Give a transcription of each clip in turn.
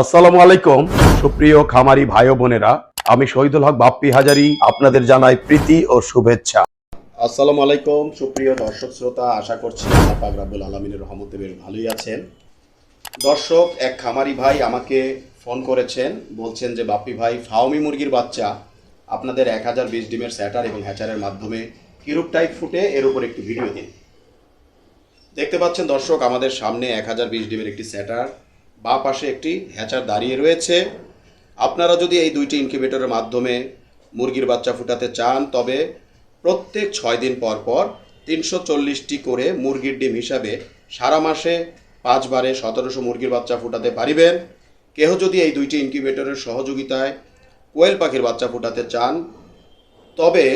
আসসালামু আলাইকুম। সুপ্রিয় খামারি ভাই বোনেরা, আমি শহীদুল হক বাপ্পি হাজারি, আপনাদের জানাই প্রীতি ও শুভেচ্ছা। আসসালামু আলাইকুম, সুপ্রিয় দর্শক শ্রোতা, আশা করছি আল্লাহ রাব্বুল আলমিনের রহমতে বেশ ভালোই আছেন। দর্শক, এক খামারি ভাই আমাকে ফোন করেছেন, বলছেন যে, বাপ্পি ভাই, ফাওমি মুরগির বাচ্চা, আপনাদের এক হাজার বিশ ডিমের স্যাটার এবং হ্যাচারের মাধ্যমে কিরূপ টাইপ ফুটে, এর উপর একটি ভিডিও দিন। দেখতে পাচ্ছেন দর্শক, আমাদের সামনে এক হাজার বিশ ডিমের একটি স্যাটার বা পাশে একটি হ্যাচার দাঁড়িয়ে রয়েছে। আপনারা যদি এই দুইটি ইনকিউবেটরের মাধ্যমে মুরগির বাচ্চা ফুটাতে চান, তবে প্রত্যেক ছয় দিন পর পর তিনশো চল্লিশটি করে মুরগির ডিম হিসাবে সারা মাসে পাঁচবারে সতেরোশো মুরগির বাচ্চা ফুটাতে পারিবেন। কেহ যদি এই দুইটি ইনকিউবেটরের সহযোগিতায় কোয়েল পাখির বাচ্চা ফুটাতে চান, তবে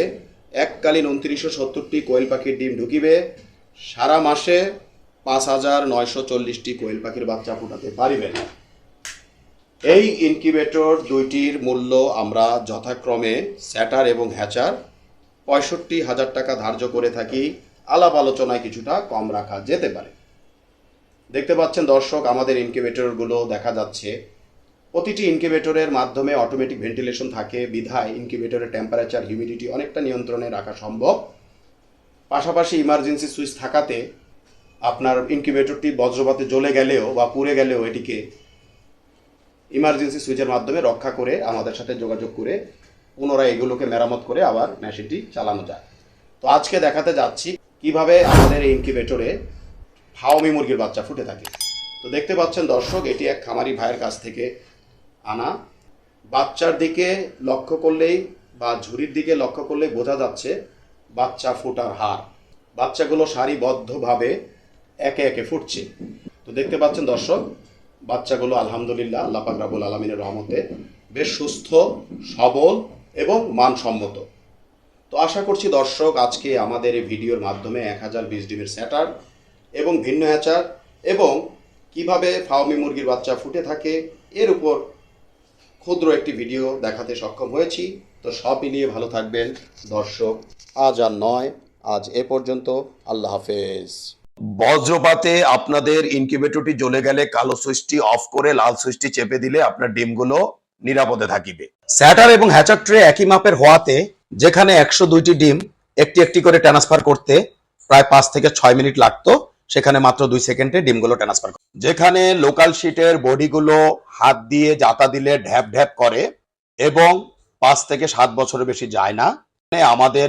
এককালীন উনত্রিশশো সত্তরটি কোয়েল পাখির ডিম ঢুকিবে। সারা মাসে পাঁচ হাজার নয়শো চল্লিশটি কোয়েল পাখির বাচ্চা ফুটাতে পারিবেন এই ইনকিউবেটর দুইটির মূল্য আমরা যথাক্রমে স্যাটার এবং হ্যাচার পঁয়ষট্টি হাজার টাকা ধার্য করে থাকি। আলাপ আলোচনায় কিছুটা কম রাখা যেতে পারে। দেখতে পাচ্ছেন দর্শক, আমাদের ইনকিউবেটরগুলো দেখা যাচ্ছে। প্রতিটি ইনকিউবেটরের মাধ্যমে অটোমেটিক ভেন্টিলেশন থাকে, বিধায় ইনকিউবেটরের টেম্পারেচার হিউমিডিটি অনেকটা নিয়ন্ত্রণে রাখা সম্ভব। পাশাপাশি ইমার্জেন্সি সুইচ থাকাতে আপনার ইনকিউবেটরটি বজ্রপাতে জ্বলে গেলেও বা পুড়ে গেলেও এটিকে ইমার্জেন্সি সুইচের মাধ্যমে রক্ষা করে আমাদের সাথে যোগাযোগ করে পুনরায় এগুলোকে মেরামত করে আবার মেশিনটি চালানো যায়। তো আজকে দেখাতে যাচ্ছি কীভাবে আমাদের এই ইনকিউবেটরে ফাওমি মুরগির বাচ্চা ফুটে থাকে। তো দেখতে পাচ্ছেন দর্শক, এটি এক খামারি ভাইয়ের কাছ থেকে আনা। বাচ্চার দিকে লক্ষ্য করলেই বা ঝুড়ির দিকে লক্ষ্য করলেই বোঝা যাচ্ছে বাচ্চা ফোটার হার। বাচ্চাগুলো সারিবদ্ধভাবে একে একে ফুটছে। তো দেখতে পাচ্ছেন দর্শক, বাচ্চাগুলো আলহামদুলিল্লাহ আল্লাহ পাক রাবুল আলমিনের রহমতে বেশ সুস্থ, সবল এবং মানসম্মত। তো আশা করছি দর্শক, আজকে আমাদের এই ভিডিওর মাধ্যমে এক হাজার বিশ ডিমের স্যাটার এবং ভিন্ন হ্যাচার এবং কীভাবে ফাওমি মুরগির বাচ্চা ফুটে থাকে, এর উপর ক্ষুদ্র একটি ভিডিও দেখাতে সক্ষম হয়েছি। তো সব মিলিয়ে ভালো থাকবেন। দর্শক, আজ আর নয়, আজ এ পর্যন্ত। আল্লাহ হাফেজ। বজ্রপাতে আপনাদের ইনকিউবেটরটি জ্বলে গেলে কালো সুইচটি অফ করে লাল সুইচটি চেপে দিলে আপনার ডিমগুলো নিরাপদে থাকিবে। স্যাটার এবং হ্যাচার ট্রে একই মাপের হওয়াতে যেখানে একশো দুইটি ডিম একটি একটি করে ট্রান্সফার করতে প্রায় পাঁচ থেকে ছয় মিনিট লাগতো, সেখানে মাত্র দুই সেকেন্ডে ডিমগুলো ট্রান্সফার যেখানে লোকাল শিটের বডিগুলো হাত দিয়ে জাতা দিলে ঢ্যাপ ঢ্যাপ করে এবং পাঁচ থেকে সাত বছরের বেশি যায় না। আমাদের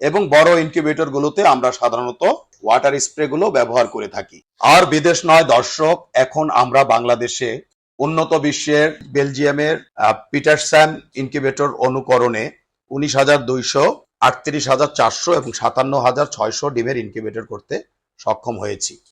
এবং বড় ইনকিউবেটর গুলোতে আমরা সাধারণত ওয়াটার স্প্রে গুলো ব্যবহার করে থাকি। আর বিদেশ নয়, দর্শক, এখন আমরা বাংলাদেশে উন্নত বিশ্বের বেলজিয়ামের পিটারস্যান ইনকিউবেটর অনুকরণে উনিশ হাজার দুইশো আটত্রিশ হাজার চারশো এবং সাতান্ন হাজার ছয়শো ডিমের ইনকিউবেটর করতে সক্ষম হয়েছি।